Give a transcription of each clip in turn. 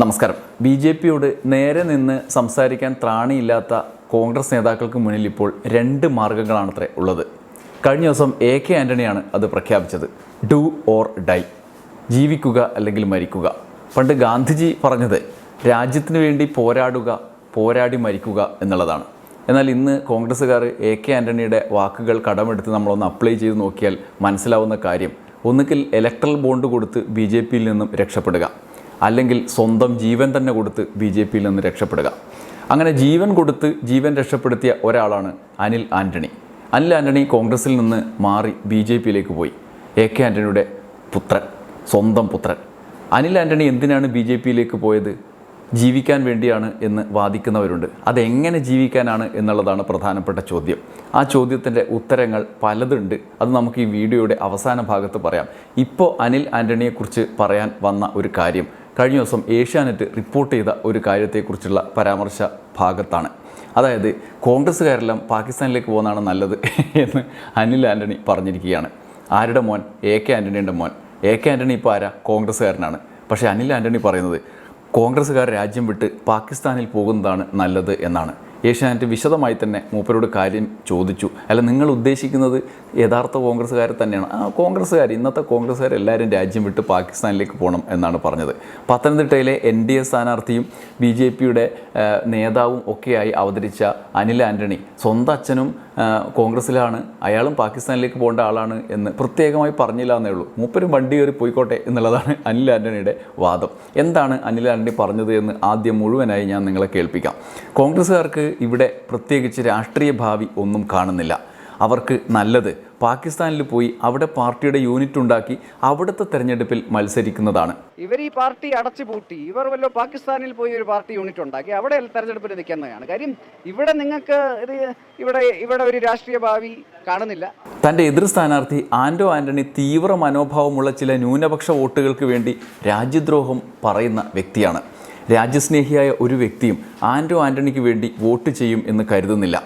നമസ്കാരം. B J പിയോട് നേരെ നിന്ന് സംസാരിക്കാൻ ത്രാണിയില്ലാത്ത കോൺഗ്രസ് നേതാക്കൾക്ക് മുന്നിൽ ഇപ്പോൾ രണ്ട് മാർഗങ്ങളാണത്രേ ഉള്ളത്. കഴിഞ്ഞ ദിവസം എ കെ ആന്റണിയാണ് അത് പ്രഖ്യാപിച്ചത്. Do or die. ജീവിക്കുക അല്ലെങ്കിൽ മരിക്കുക. പണ്ട് ഗാന്ധിജി പറഞ്ഞത് രാജ്യത്തിന് വേണ്ടി പോരാടുക പോരാടി മരിക്കുക എന്നുള്ളതാണ്. എന്നാൽ ഇന്ന് കോൺഗ്രസ്സുകാർ എ കെ ആന്റണിയുടെ വാക്കുകൾ കടമെടുത്ത് നമ്മളൊന്ന് അപ്ലൈ ചെയ്ത് നോക്കിയാൽ മനസ്സിലാവുന്ന കാര്യം ഒന്നുകിൽ ഇലക്ട്രൽ ബോണ്ട് കൊടുത്ത് ബി ജെ പിയിൽ നിന്നും രക്ഷപ്പെടുക. അല്ലെങ്കിൽ സ്വന്തം ജീവൻ തന്നെ കൊടുത്ത് ബി ജെ പിയിൽ നിന്ന് രക്ഷപ്പെടുക. അങ്ങനെ ജീവൻ കൊടുത്ത് ജീവൻ രക്ഷപ്പെടുത്തിയ ഒരാളാണ് അനിൽ ആന്റണി അനിൽ ആന്റണി കോൺഗ്രസിൽ നിന്ന് മാറി ബി ജെ പിയിലേക്ക് പോയി. എ കെ ആന്റണിയുടെ പുത്രൻ സ്വന്തം പുത്രൻ. അനിൽ ആന്റണി എന്തിനാണ് ബി ജെ പിയിലേക്ക് പോയത്? ജീവിക്കാൻ വേണ്ടിയാണ് എന്ന് വാദിക്കുന്നവരുണ്ട്. അതെങ്ങനെ ജീവിക്കാനാണ് എന്നുള്ളതാണ് പ്രധാനപ്പെട്ട ചോദ്യം. ആ ചോദ്യത്തിന്റെ ഉത്തരങ്ങൾ പലതുണ്ട്. അത് നമുക്ക് ഈ വീഡിയോയുടെ അവസാന ഭാഗത്ത് പറയാം. ഇപ്പോൾ അനിൽ ആന്റണിയെക്കുറിച്ച് പറയാൻ വന്ന ഒരു കാര്യം കഴിഞ്ഞ ദിവസം ഏഷ്യാനെറ്റ് റിപ്പോർട്ട് ചെയ്ത ഒരു കാര്യത്തെക്കുറിച്ചുള്ള പരാമർശ ഭാഗത്താണ്. അതായത് കോൺഗ്രസ്സുകാരെല്ലാം പാകിസ്ഥാനിലേക്ക് പോകുന്നതാണ് നല്ലത് എന്ന് അനിൽ ആന്റണി പറഞ്ഞിരിക്കുകയാണ്. ആരുടെ മോൻ? എ കെ ആന്റണിയുടെ മോൻ. എ കെ ആന്റണി ഇപ്പോൾ ആരാ? കോൺഗ്രസ്സുകാരനാണ്. പക്ഷേ അനിൽ ആന്റണി പറയുന്നത് കോൺഗ്രസ്സുകാർ രാജ്യം വിട്ട് പാകിസ്ഥാനിൽ പോകുന്നതാണ് നല്ലത് എന്നാണ്. ഏഷ്യാനെറ്റ് വിശദമായി തന്നെ മൂപ്പരോട് കാര്യം ചോദിച്ചു. അല്ല നിങ്ങൾ ഉദ്ദേശിക്കുന്നത് യഥാർത്ഥ കോൺഗ്രസ്സുകാരെ തന്നെയാണ്. ആ കോൺഗ്രസ്സുകാർ ഇന്നത്തെ കോൺഗ്രസ്സുകാർ എല്ലാവരും രാജ്യം വിട്ട് പാകിസ്ഥാനിലേക്ക് പോകണം എന്നാണ് പറഞ്ഞത്. പത്തനംതിട്ടയിലെ എൻ ഡി എ സ്ഥാനാർത്ഥിയും ബി ജെ പിയുടെ നേതാവും ഒക്കെയായി അവതരിച്ച അനിൽ ആന്റണി സ്വന്തം അച്ഛനും കോൺഗ്രസ്സിലാണ്. അയാളും പാകിസ്ഥാനിലേക്ക് പോകേണ്ട ആളാണ് എന്ന് പ്രത്യേകമായി പറഞ്ഞില്ല എന്നേ ഉള്ളൂ. മൂപ്പരും വണ്ടി കയറി പോയിക്കോട്ടെ എന്നുള്ളതാണ് അനിൽ ആന്റണിയുടെ വാദം. എന്താണ് അനിൽ ആന്റണി പറഞ്ഞത് എന്ന് ആദ്യം മുഴുവനായി ഞാൻ നിങ്ങളെ കേൾപ്പിക്കാം. കോൺഗ്രസ്സുകാർക്ക് ഇവിടെ പ്രത്യേകിച്ച് രാഷ്ട്രീയ ഭാവി ഒന്നും കാണുന്നില്ല. അവർക്ക് നല്ലത് പാകിസ്ഥാനിൽ പോയി അവിടെ പാർട്ടിയുടെ യൂണിറ്റ് ഉണ്ടാക്കി അവിടുത്തെ തെരഞ്ഞെടുപ്പിൽ മത്സരിക്കുന്നതാണ്. ഇവർ ഈ പാർട്ടി അടച്ചു പൂട്ടി. ഇവർ വല്ല പാകിസ്ഥാനിൽ പോയി ഒരു പാർട്ടി യൂണിറ്റ് ഉണ്ടാക്കി. അവിടെ തെരഞ്ഞെടുപ്പിൽ നിൽക്കുന്നതാണ്. കാര്യം ഇവിടെ നിങ്ങൾക്ക് ഇത് ഇവിടെ ഇവിടെ ഒരു രാഷ്ട്രീയ ഭാവി കാണുന്നില്ല. തന്റെ എതിർ സ്ഥാനാർത്ഥി ആൻഡോ ആന്റണി തീവ്ര മനോഭാവമുള്ള ചില ന്യൂനപക്ഷ വോട്ടുകൾക്ക് വേണ്ടി രാജ്യദ്രോഹം പറയുന്ന വ്യക്തിയാണ്. രാജ്യസ്നേഹിയായ ഒരു വ്യക്തിയും ആൻഡോ ആന്റണിക്ക് വേണ്ടി വോട്ട് ചെയ്യും എന്ന് കരുതുന്നില്ല.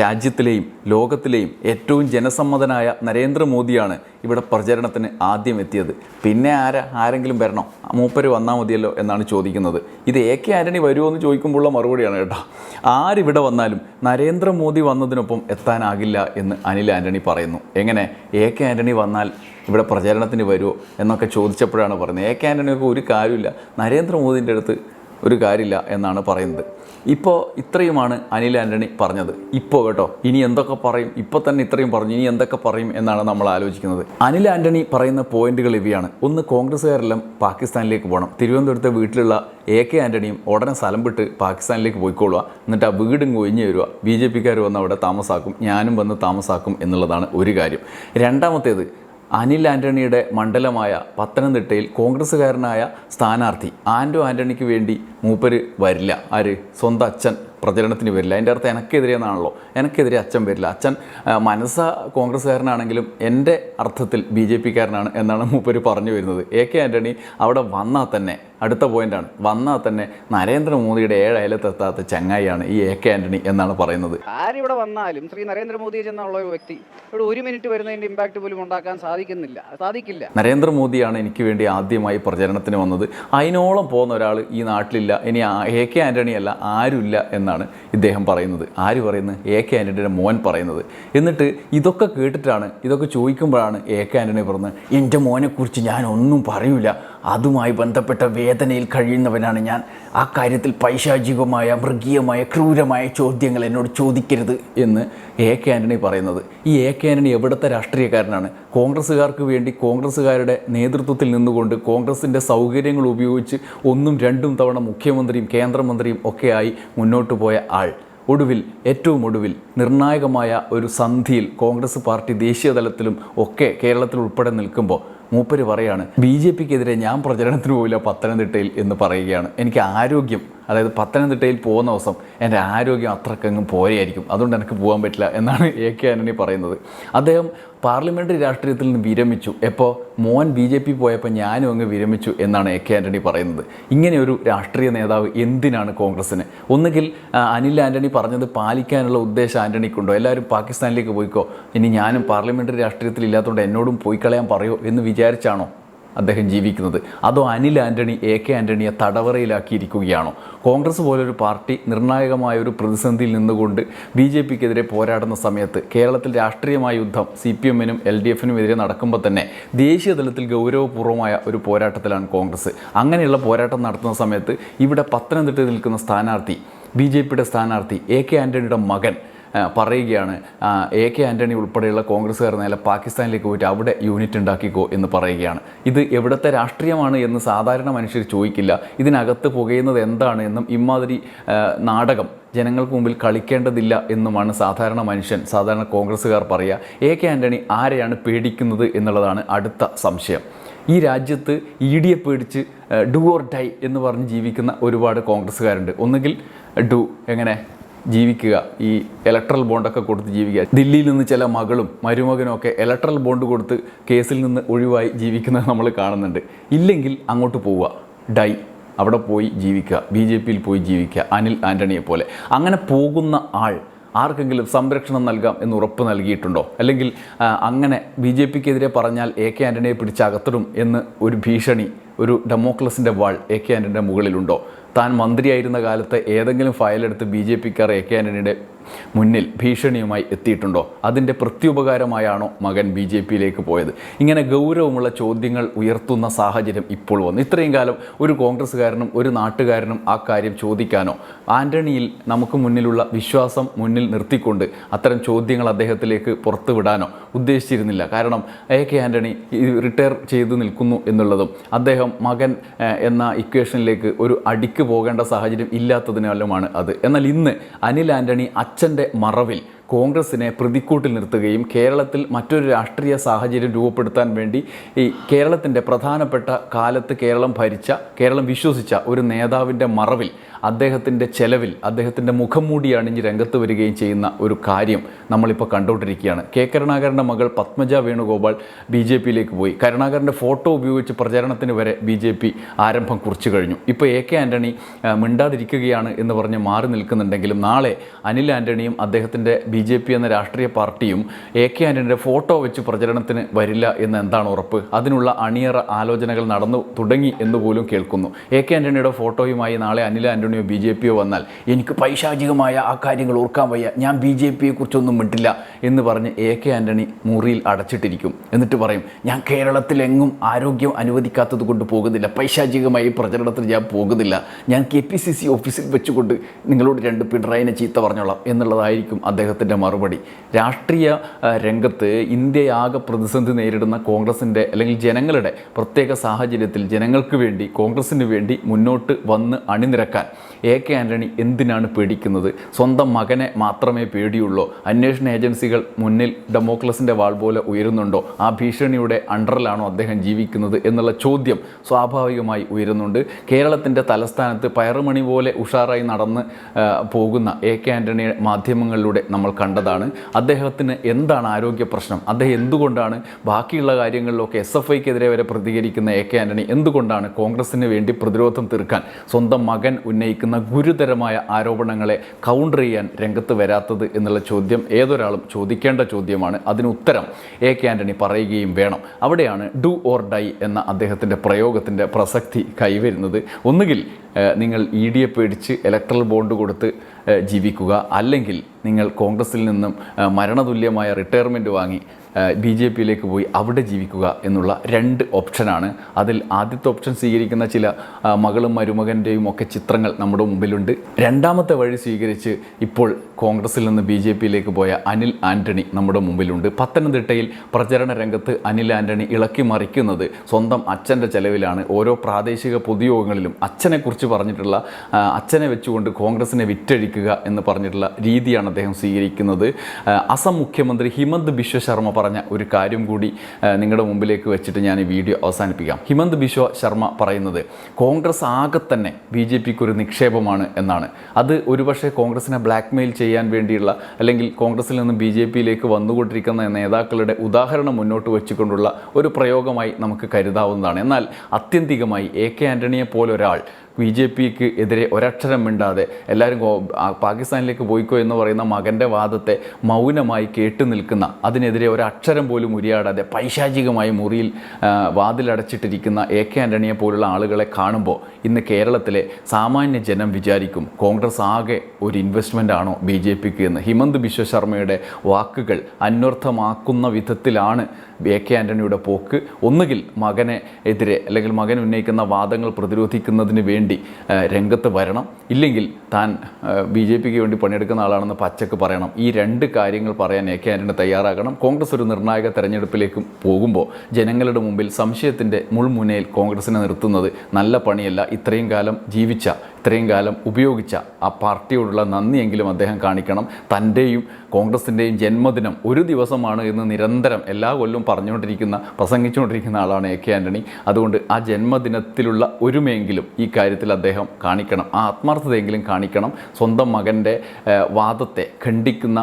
രാജ്യത്തിലെയും ലോകത്തിലെയും ഏറ്റവും ജനസമ്മതനായ നരേന്ദ്രമോദിയാണ് ഇവിടെ പ്രചരണത്തിന് ആദ്യം എത്തിയത്. പിന്നെ ആരാ? ആരെങ്കിലും വരണോ? മൂപ്പര് വന്നാൽ മതിയല്ലോ എന്നാണ് ചോദിക്കുന്നത്. ഇത് എ കെ ആരണി വരുമോ എന്ന് ചോദിക്കുമ്പോഴുള്ള മറുപടിയാണ് കേട്ടോ. ആരിവിടെ വന്നാലും നരേന്ദ്രമോദി വന്നതിനൊപ്പം എത്താനാകില്ല എന്ന് അനിൽ ആന്റണി പറയുന്നു. എങ്ങനെ? എ കെ ആന്റണി വന്നാൽ ഇവിടെ പ്രചരണത്തിന് വരുമോ എന്നൊക്കെ ചോദിച്ചപ്പോഴാണ് പറയുന്നത്. എ കെ ആന്റണിയൊക്കെ ഒരു കാര്യമില്ല നരേന്ദ്രമോദിന്റെ അടുത്ത് ഒരു കാര്യമില്ല എന്നാണ് പറയുന്നത്. ഇപ്പോൾ ഇത്രയുമാണ് അനിൽ ആന്റണി പറഞ്ഞത്. ഇപ്പോൾ കേട്ടോ ഇനി എന്തൊക്കെ പറയും? ഇപ്പോൾ തന്നെ ഇത്രയും പറഞ്ഞു ഇനി എന്തൊക്കെ പറയും എന്നാണ് നമ്മൾ ആലോചിക്കുന്നത്. അനിൽ ആന്റണി പറയുന്ന പോയിന്റുകൾ ഇവയാണ്. ഒന്ന് കോൺഗ്രസ്സുകാരെല്ലാം പാകിസ്ഥാനിലേക്ക് പോകണം. തിരുവനന്തപുരത്തെ വീട്ടിലുള്ള എ കെ ആന്റണിയും ഉടനെ സ്ഥലം വിട്ട് പാകിസ്ഥാനിലേക്ക് പോയിക്കോളുക എന്നിട്ട് ആ വീടും ഒഴിഞ്ഞു വരിക. ബി ജെ പിക്കാർ വന്ന് അവിടെ താമസാക്കും ഞാനും വന്ന് താമസാക്കും എന്നുള്ളതാണ് ഒരു കാര്യം. രണ്ടാമത്തേത് അനിൽ ആന്റണിയുടെ മണ്ഡലമായ പത്തനംതിട്ടയിൽ കോൺഗ്രസ്സുകാരനായ സ്ഥാനാർത്ഥി ആൻഡോ ആന്റണിക്ക് വേണ്ടി മൂപ്പര് വരില്ല. ആര്? സ്വന്തം അച്ഛൻ. പ്രചരണത്തിന് വരില്ല. അതിന്റെ അർത്ഥം എനക്കെതിരെ എന്നാണല്ലോ എനക്കെതിരെ അച്ഛൻ വരില്ല. അച്ഛൻ മനസ്സ കോൺഗ്രസ്സുകാരനാണെങ്കിലും എന്റെ അർത്ഥത്തിൽ ബി ജെ പിക്കാരനാണ് എന്നാണ് മൂപ്പര് പറഞ്ഞു വരുന്നത്. എ കെ ആന്റണി അവിടെ വന്നാൽ തന്നെ അടുത്ത പോയിന്റാണ്. വന്നാൽ തന്നെ നരേന്ദ്രമോദിയുടെ ഏഴ് അയലത്തെത്താത്ത ചങ്ങായിയാണ് ഈ എ കെ ആന്റണി എന്നാണ് പറയുന്നത്. ആരിവിടെ വന്നാലും ശ്രീ നരേന്ദ്രമോദി എന്നുള്ള ഒരു വ്യക്തി ഇവിടെ ഒരു മിനിറ്റ് വരുന്നതിന്റെ ഇമ്പാക്ട് പോലും ഉണ്ടാക്കാൻ സാധിക്കുന്നില്ല. സാധിക്കില്ല. നരേന്ദ്രമോദിയാണ് എനിക്ക് വേണ്ടി ആദ്യമായി പ്രചരണത്തിന് വന്നത്. അതിനോളം പോകുന്ന ഒരാൾ ഈ നാട്ടിലില്ല. ഇനി എ കെ ആന്റണി അല്ല ആരുമില്ല എന്നാണ് ഇദ്ദേഹം പറയുന്നത്. ആര് പറയുന്നത്? എ കെ ആന്റണിയുടെ മോൻ പറയുന്നത്. എന്നിട്ട് ഇതൊക്കെ കേട്ടിട്ടാണ് ഇതൊക്കെ ചോദിക്കുമ്പോഴാണ് എ കെ ആന്റണി പറഞ്ഞത് എന്റെ മോനെക്കുറിച്ച് ഞാനൊന്നും പറയൂല. അതുമായി ബന്ധപ്പെട്ട വേദനയിൽ കഴിയുന്നവനാണ് ഞാൻ. ആ കാര്യത്തിൽ പൈശാചികമായ മൃഗീയമായ ക്രൂരമായ ചോദ്യങ്ങൾ എന്നോട് ചോദിക്കരുത് എന്ന് എ കെ ആന്റണി പറയുന്നത്. ഈ എ കെ ആന്റണി എവിടുത്തെ രാഷ്ട്രീയക്കാരനാണ്? കോൺഗ്രസ്സുകാർക്ക് വേണ്ടി കോൺഗ്രസ്സുകാരുടെ നേതൃത്വത്തിൽ നിന്നുകൊണ്ട് കോൺഗ്രസിന്റെ സൗകര്യങ്ങൾ ഉപയോഗിച്ച് ഒന്നും രണ്ടും തവണ മുഖ്യമന്ത്രിയും കേന്ദ്രമന്ത്രിയും ഒക്കെയായി മുന്നോട്ട് പോയ ആൾ. ഒടുവിൽ ഏറ്റവും ഒടുവിൽ നിർണായകമായ ഒരു സന്ധിയിൽ കോൺഗ്രസ് പാർട്ടി ദേശീയ തലത്തിലും ഒക്കെ കേരളത്തിൽ ഉൾപ്പെടെ നിൽക്കുമ്പോൾ മൂപ്പര് പറയാണ് ബി ജെ പിക്കെതിരെ ഞാൻ പ്രചരണത്തിന് പോയില്ല പത്തനംതിട്ടയിൽ എന്ന് പറയുകയാണ്. എനിക്ക് ആരോഗ്യം അതായത് പത്തനംതിട്ടയിൽ പോകുന്ന ദിവസം എന്റെ ആരോഗ്യം അത്രക്കങ്ങും പോരെയായിരിക്കും. അതുകൊണ്ട് എനിക്ക് പോകാൻ പറ്റില്ല എന്നാണ് എ കെ ആന്റണി പറയുന്നത്. അദ്ദേഹം പാർലമെന്ററി രാഷ്ട്രീയത്തിൽ നിന്ന് വിരമിച്ചു. എപ്പോൾ മോൻ ബി ജെ പി പോയപ്പോൾ ഞാനും അങ്ങ് വിരമിച്ചു എന്നാണ് എ കെ ആന്റണി പറയുന്നത്. ഇങ്ങനെ ഒരു രാഷ്ട്രീയ നേതാവ് എന്തിനാണ് കോൺഗ്രസ്സിന്? ഒന്നുകിൽ അനിൽ ആന്റണി പറഞ്ഞത് പാലിക്കാനുള്ള ഉദ്ദേശം ആന്റണിക്കുണ്ടോ? എല്ലാവരും പാകിസ്ഥാനിലേക്ക് പോയിക്കോ. ഇനി ഞാനും പാർലമെന്ററി രാഷ്ട്രീയത്തിൽ ഇല്ലാത്തതുകൊണ്ട് എന്നോടും പോയിക്കളയാൻ കളയാൻ പറയോ എന്ന് വിചാരിച്ചാണോ? അദ്ദേഹം ജീവിക്കുന്നത്. അതോ അനിൽ ആന്റണി എ കെ ആന്റണിയെ തടവറയിലാക്കിയിരിക്കുകയാണോ? കോൺഗ്രസ് പോലൊരു പാർട്ടി നിർണായകമായ ഒരു പ്രതിസന്ധിയിൽ നിന്നുകൊണ്ട് ബി ജെ പിക്കെതിരെ പോരാടുന്ന സമയത്ത് കേരളത്തിൽ രാഷ്ട്രീയമായ യുദ്ധം സി പി എമ്മിനും എൽ ഡി എഫിനും എതിരെ നടക്കുമ്പോൾ തന്നെ ദേശീയ തലത്തിൽ ഗൗരവപൂർവമായ ഒരു പോരാട്ടത്തിലാണ് കോൺഗ്രസ്. അങ്ങനെയുള്ള പോരാട്ടം നടത്തുന്ന സമയത്ത് ഇവിടെ പത്തനംതിട്ടയിൽ നിൽക്കുന്ന സ്ഥാനാർത്ഥി ബി ജെ പിയുടെ സ്ഥാനാർത്ഥി എ കെ ആന്റണിയുടെ മകൻ പറയുകയാണ് എ കെ ആന്റണി ഉൾപ്പെടെയുള്ള കോൺഗ്രസ്സുകാർ നേരെ പാകിസ്ഥാനിലേക്ക് പോയിട്ട് അവിടെ യൂണിറ്റ് ഉണ്ടാക്കിക്കോ എന്ന് പറയുകയാണ്. ഇത് എവിടുത്തെ രാഷ്ട്രീയമാണ് എന്ന് സാധാരണ മനുഷ്യർ ചോദിക്കില്ല. ഇതിനകത്ത് പുകയുന്നത് എന്താണ് എന്നും ഇമാതിരി നാടകം ജനങ്ങൾക്ക് മുമ്പിൽ കളിക്കേണ്ടതില്ല എന്നുമാണ് സാധാരണ മനുഷ്യൻ സാധാരണ കോൺഗ്രസ്സുകാർ പറയുക. എ കെ ആന്റണി ആരെയാണ് പേടിക്കുന്നത് എന്നുള്ളതാണ് അടുത്ത സംശയം. ഈ രാജ്യത്ത് ഇ ഡിയെ പേടിച്ച് ഡു ഓർ ഡൈ എന്ന് പറഞ്ഞ് ജീവിക്കുന്ന ഒരുപാട് കോൺഗ്രസ്സുകാരുണ്ട്. ഒന്നുകിൽ ഡു എങ്ങനെ? ജീവിക്കുക. ഈ ഇലക്ട്രൽ ബോണ്ടൊക്കെ കൊടുത്ത് ജീവിക്കുക. ദില്ലിയിൽ നിന്ന് ചില മകളും മരുമകനും ഒക്കെ ഇലക്ട്രൽ ബോണ്ട് കൊടുത്ത് കേസിൽ നിന്ന് ഒഴിവായി ജീവിക്കുന്നത് നമ്മൾ കാണുന്നുണ്ട്. ഇല്ലെങ്കിൽ അങ്ങോട്ട് പോവുക. ഡൈ. അവിടെ പോയി ജീവിക്കുക. ബി ജെ പിയിൽ പോയി ജീവിക്കുക. അനിൽ ആന്റണിയെ പോലെ. അങ്ങനെ പോകുന്ന ആൾ ആർക്കെങ്കിലും സംരക്ഷണം നൽകാം എന്ന് ഉറപ്പ് നൽകിയിട്ടുണ്ടോ? അല്ലെങ്കിൽ അങ്ങനെ ബി ജെ പിക്കെതിരെ പറഞ്ഞാൽ എ കെ ആന്റണിയെ പിടിച്ചകത്തിടും എന്ന് ഒരു ഭീഷണി ഒരു ഡെമോക്രസിന്റെ വാൾ എ കെ ആന്റണിയുടെ മുകളിലുണ്ടോ? താൻ മന്ത്രിയായിരുന്ന കാലത്ത് ഏതെങ്കിലും ഫയലെടുത്ത് ബി ജെ പിക്കാർ എ കെ ആന്റണിയുടെ മുന്നിൽ ഭീഷണിയുമായി എത്തിയിട്ടുണ്ടോ? അതിന്റെ പ്രത്യുപകാരമായാണോ മകൻ ബി ജെ പിയിലേക്ക് പോയത്? ഇങ്ങനെ ഗൗരവമുള്ള ചോദ്യങ്ങൾ ഉയർത്തുന്ന സാഹചര്യം ഇപ്പോൾ വന്നു. ഇത്രയും കാലം ഒരു കോൺഗ്രസ്സുകാരനും ഒരു നാട്ടുകാരനും ആ കാര്യം ചോദിക്കാനോ? ആന്റണിയിൽ നമുക്ക് മുന്നിലുള്ള വിശ്വാസം മുന്നിൽ നിർത്തിക്കൊണ്ട് അത്തരം ചോദ്യങ്ങൾ അദ്ദേഹത്തിലേക്ക് പുറത്തുവിടാനോ ഉദ്ദേശിച്ചിരുന്നില്ല. കാരണം എ കെ ആന്റണി റിട്ടയർ ചെയ്തു നിൽക്കുന്നു എന്നുള്ളതും അദ്ദേഹം മകൻ എന്ന ഇക്വേഷനിലേക്ക് ഒരു അടിക്ക് പോകേണ്ട സാഹചര്യം ഇല്ലാത്തതിനാലുമാണ് അത്. എന്നാൽ ഇന്ന് അനിൽ ആന്റണി അച്ഛന്റെ മറവിൽ കോൺഗ്രസിനെ പ്രതിക്കൂട്ടിൽ നിർത്തുകയും കേരളത്തിൽ മറ്റൊരു രാഷ്ട്രീയ സാഹചര്യം രൂപപ്പെടുത്താൻ വേണ്ടി ഈ കേരളത്തിന്റെ പ്രധാനപ്പെട്ട കാലത്ത് കേരളം ഭരിച്ച കേരളം വിശ്വസിച്ച ഒരു നേതാവിന്റെ മറവിൽ അദ്ദേഹത്തിന്റെ ചെലവിൽ അദ്ദേഹത്തിന്റെ മുഖം മൂടി അണിഞ്ഞ് രംഗത്ത് വരികയും ചെയ്യുന്ന ഒരു കാര്യം നമ്മളിപ്പോൾ കണ്ടുകൊണ്ടിരിക്കുകയാണ്. കെ. കരുണാകരന്റെ മകൾ പത്മജ വേണുഗോപാൽ ബി ജെ പിയിലേക്ക് പോയി. കരുണാകരന്റെ ഫോട്ടോ ഉപയോഗിച്ച് പ്രചരണത്തിന് വരെ ബി ജെ പി ആരംഭം കുറിച്ചു കഴിഞ്ഞു. ഇപ്പോൾ എ കെ ആന്റണി മിണ്ടാതിരിക്കുകയാണ് എന്ന് പറഞ്ഞ് മാറി നിൽക്കുന്നുണ്ടെങ്കിലും നാളെ അനിൽ ആന്റണിയും അദ്ദേഹത്തിന്റെ ബി ജെ പി എന്ന രാഷ്ട്രീയ പാർട്ടിയും എ കെ ആന്റണിയുടെ ഫോട്ടോ വെച്ച് പ്രചരണത്തിന് വരില്ല എന്ന് എന്താണ് ഉറപ്പ്? അതിനുള്ള അണിയറ ആലോചനകൾ നടന്നു തുടങ്ങി എന്ന് പോലും കേൾക്കുന്നു. എ കെ ആന്റണിയുടെ ഫോട്ടോയുമായി നാളെ അനിൽ ആന്റണിയോ ബി ജെ പിയോ വന്നാൽ എനിക്ക് പൈശാചികമായ ആ കാര്യങ്ങൾ ഓർക്കാൻ വയ്യ. ഞാൻ ബി ജെ പിയെ കുറിച്ചൊന്നും മിണ്ടില്ല എന്ന് പറഞ്ഞ് എ കെ ആന്റണി മുറിയിൽ അടച്ചിട്ടിരിക്കും. എന്നിട്ട് പറയും ഞാൻ കേരളത്തിലെങ്ങും ആരോഗ്യം അനുവദിക്കാത്തത് കൊണ്ട് പോകുന്നില്ല. പൈശാചികമായി പ്രചരണത്തിൽ ഞാൻ പോകുന്നില്ല. ഞാൻ കെ പി സി സി ഓഫീസിൽ വെച്ചുകൊണ്ട് നിങ്ങളോട് രണ്ട് പിണറായിനെ ചീത്ത പറഞ്ഞോളാം. എന്നുള്ളതായിരിക്കും അദ്ദേഹത്തിന്റെ മറുപടി. രാഷ്ട്രീയ രംഗത്ത് ഇന്ത്യയാകെ പ്രതിസന്ധി നേരിടുന്ന കോൺഗ്രസിന്റെ അല്ലെങ്കിൽ ജനങ്ങളുടെ പ്രത്യേക സാഹചര്യത്തിൽ ജനങ്ങൾക്ക് വേണ്ടി കോൺഗ്രസിന് വേണ്ടി മുന്നോട്ട് വന്ന് അണിനിരക്കാൻ എ കെ ആന്റണി എന്തിനാണ് പേടിക്കുന്നത്? സ്വന്തം മകനെ മാത്രമേ പേടിയുള്ളൂ. അന്വേഷണ ഏജൻസികൾ മുന്നിൽ ഡെമോക്ലസിന്റെ വാൾ പോലെ ഉയരുന്നുണ്ടോ? ആ ഭീഷണിയുടെ അണ്ടറിലാണോ അദ്ദേഹം ജീവിക്കുന്നത് എന്നുള്ള ചോദ്യം സ്വാഭാവികമായി ഉയരുന്നുണ്ട്. കേരളത്തിന്റെ തലസ്ഥാനത്ത് പയറുമണി പോലെ ഉഷാറായി നടന്ന് പോകുന്ന എ കെ ആന്റണിയെ മാധ്യമങ്ങളിലൂടെ നമ്മൾ കണ്ടതാണ്. അദ്ദേഹത്തിന് എന്താണ് ആരോഗ്യ പ്രശ്നം? അദ്ദേഹം എന്തുകൊണ്ടാണ് ബാക്കിയുള്ള കാര്യങ്ങളിലൊക്കെ എസ് എഫ് ഐക്കെതിരെ വരെ പ്രതികരിക്കുന്ന എ കെ ആന്റണി എന്തുകൊണ്ടാണ് കോൺഗ്രസിന് വേണ്ടി പ്രതിരോധം തീർക്കാൻ സ്വന്തം മകൻ ഉന്നയിക്കുന്ന ഗുരുതരമായ ആരോപണങ്ങളെ കൗണ്ടർ ചെയ്യാൻ രംഗത്ത് വരാത്തത് എന്നുള്ള ചോദ്യം ഏതൊരാളും ചോദിക്കേണ്ട ചോദ്യമാണ്. അതിന് ഉത്തരം എ കെ ആന്റണി പറയുകയും വേണം. അവിടെയാണ് ഡു ഓർ ഡൈ എന്ന അദ്ദേഹത്തിന്റെ പ്രയോഗത്തിന്റെ പ്രസക്തി കൈവരുന്നത്. ഒന്നുകിൽ നിങ്ങൾ ഇ ഡിയെ പേടിച്ച് ഇലക്ട്രൽ ബോണ്ട് കൊടുത്ത് ജീവിക്കുക. അല്ലെങ്കിൽ നിങ്ങൾ കോൺഗ്രസിൽ നിന്നും മരണതുല്യമായ റിട്ടയർമെന്റ് വാങ്ങി ബി ജെ പിയിലേക്ക് പോയി അവിടെ ജീവിക്കുക എന്നുള്ള രണ്ട് ഓപ്ഷനാണ് അതിൽ ആദ്യത്തെ ഓപ്ഷൻ സ്വീകരിക്കുന്ന ചില മകളും മരുമകന്റെയും ഒക്കെ ചിത്രങ്ങൾ നമ്മുടെ മുമ്പിലുണ്ട്. രണ്ടാമത്തെ വഴി സ്വീകരിച്ച് ഇപ്പോൾ കോൺഗ്രസിൽ നിന്ന് ബി ജെ പിയിലേക്ക് പോയ അനിൽ ആന്റണി നമ്മുടെ മുമ്പിലുണ്ട്. പത്തനംതിട്ടയിൽ പ്രചരണ രംഗത്ത് അനിൽ ആന്റണി ഇളക്കി മറിക്കുന്നത് സ്വന്തം അച്ഛന്റെ ചെലവിലാണ്. ഓരോ പ്രാദേശിക പൊതുയോഗങ്ങളിലും അച്ഛനെക്കുറിച്ച് പറഞ്ഞിട്ടുള്ള അച്ഛനെ വെച്ചുകൊണ്ട് കോൺഗ്രസിനെ വിറ്റഴിക്കുക എന്ന് പറഞ്ഞിട്ടുള്ള രീതിയാണ് അദ്ദേഹം സ്വീകരിക്കുന്നത്. അസം മുഖ്യമന്ത്രി ഹിമന്ത് ബിശ്വ ശർമ്മ പറഞ്ഞ ഒരു കാര്യം കൂടി നിങ്ങളുടെ മുമ്പിലേക്ക് വെച്ചിട്ട് ഞാൻ ഈ വീഡിയോ അവസാനിപ്പിക്കാം. ഹിമന്ത് ബിശ്വ ശർമ്മ പറയുന്നത് കോൺഗ്രസ് ആകെ തന്നെ ബി ജെ പിക്ക് ഒരു നിക്ഷേപമാണ് എന്നാണ്. അത് ഒരുപക്ഷെ കോൺഗ്രസിനെ ബ്ലാക്ക്മെയിൽ ചെയ്യാൻ വേണ്ടിയുള്ള അല്ലെങ്കിൽ കോൺഗ്രസിൽ നിന്ന് ബി ജെ പിയിലേക്ക് വന്നുകൊണ്ടിരിക്കുന്ന നേതാക്കളുടെ ഉദാഹരണം മുന്നോട്ട് വെച്ചുകൊണ്ടുള്ള ഒരു പ്രയോഗമായി നമുക്ക് കരുതാവുന്നതാണ്. എന്നാൽ അത്യന്തികമായി എ കെ ആന്റണിയെ പോലൊരാൾ ബി ജെ പിക്ക് എതിരെ ഒരക്ഷരം മിണ്ടാതെ എല്ലാവരും പാകിസ്ഥാനിലേക്ക് പോയിക്കോ എന്ന് പറയുന്ന മകന്റെ വാദത്തെ മൗനമായി കേട്ടു നിൽക്കുന്ന അതിനെതിരെ ഒരക്ഷരം പോലും ഉരിയാടാതെ പൈശാചികമായി മുറിയിൽ വാതിലടച്ചിട്ടിരിക്കുന്ന എ കെ ആന്റണിയെ പോലുള്ള ആളുകളെ കാണുമ്പോൾ ഇന്ന് കേരളത്തിലെ സാമാന്യ ജനം വിചാരിക്കും കോൺഗ്രസ് ആകെ ഒരു ഇൻവെസ്റ്റ്മെന്റ് ആണോ ബി ജെ പിക്ക് എന്ന്. ഹിമന്ത് ബിശ്വശർമ്മയുടെ വാക്കുകൾ അന്വർത്ഥമാക്കുന്ന വിധത്തിലാണ് എ കെ ആന്റണിയുടെ പോക്ക് ഒന്നുകിൽ മകനെ എതിരെ അല്ലെങ്കിൽ മകൻ ഉന്നയിക്കുന്ന വാദങ്ങൾ പ്രതിരോധിക്കുന്നതിന് വേണ്ടി രംഗത്ത് വരണം. ഇല്ലെങ്കിൽ താൻ ബി ജെ പിക്ക് വേണ്ടി പണിയെടുക്കുന്ന ആളാണെന്ന് പച്ചക്ക് പറയണം. ഈ രണ്ട് കാര്യങ്ങൾ പറയാൻ എ കെ ആന്റണി തയ്യാറാകണം. കോൺഗ്രസ് ഒരു നിർണായക തെരഞ്ഞെടുപ്പിലേക്ക് പോകുമ്പോൾ ജനങ്ങളുടെ മുമ്പിൽ സംശയത്തിന്റെ മുൾമുനയിൽ കോൺഗ്രസിനെ നിർത്തുന്നത് നല്ല പണിയല്ല. ഇത്രയും കാലം ജീവിച്ച ഇത്രയും കാലം ഉപയോഗിച്ച ആ പാർട്ടിയോടുള്ള നന്ദിയെങ്കിലും അദ്ദേഹം കാണിക്കണം. തന്റെയും കോൺഗ്രസിന്റെയും ജന്മദിനം ഒരു ദിവസമാണ് എന്ന് നിരന്തരം എല്ലാ കൊല്ലവും പറഞ്ഞുകൊണ്ടിരിക്കുന്ന പ്രസംഗിച്ചുകൊണ്ടിരിക്കുന്ന ആളാണ് എ കെ ആന്റണി അതുകൊണ്ട് ആ ജന്മദിനത്തിലുള്ള ഒരുമയെങ്കിലും ഈ കാര്യത്തിൽ അദ്ദേഹം കാണിക്കണം. ആ ആത്മാർത്ഥതയെങ്കിലും കാണിക്കണം. സ്വന്തം മകന്റെ വാദത്തെ ഖണ്ഡിക്കുന്ന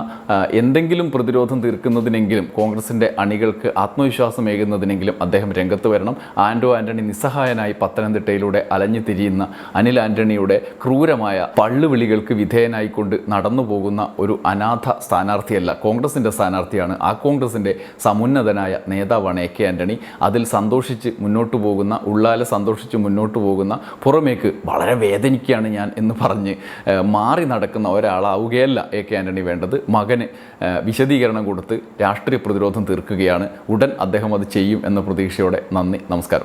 എന്തെങ്കിലും പ്രതിരോധം തീർക്കുന്നതിനെങ്കിലും കോൺഗ്രസിന്റെ അണികൾക്ക് ആത്മവിശ്വാസമേകുന്നതിനെങ്കിലും അദ്ദേഹം രംഗത്ത് വരണം. ആൻഡോ ആന്റണി നിസ്സഹായനായി പത്തനംതിട്ടയിലൂടെ അലഞ്ഞു തിരിയുന്ന അനിൽ ആന്റണിയുടെ ക്രൂരമായ പള്ളുവിളികൾക്ക് വിധേയനായിക്കൊണ്ട് നടന്നു പോകുന്ന ഒരു അനാഥ സ്ഥാനാർത്ഥിയല്ല കോൺഗ്രസിന്റെ സ്ഥാനാർത്ഥിയാണ്. ആ കോൺഗ്രസിന്റെ സമുന്നതനായ നേതാവാണ് എ കെ ആന്റണി അതിൽ സന്തോഷിച്ച് മുന്നോട്ട് പോകുന്ന ഉള്ളാലെ സന്തോഷിച്ച് മുന്നോട്ട് പോകുന്ന പുറമേക്ക് വളരെ വേദനിക്കുകയാണ് ഞാൻ എന്ന് പറഞ്ഞ് മാറി നടക്കുന്ന ഒരാളാവുകയല്ല എ കെ ആന്റണി വേണ്ടത്. മകന് വിശദീകരണം കൊടുത്ത് രാഷ്ട്രീയ പ്രതിരോധം തീർക്കുകയാണ്. ഉടൻ അദ്ദേഹം അത് ചെയ്യും എന്ന പ്രതീക്ഷയോടെ നന്ദി നമസ്കാരം.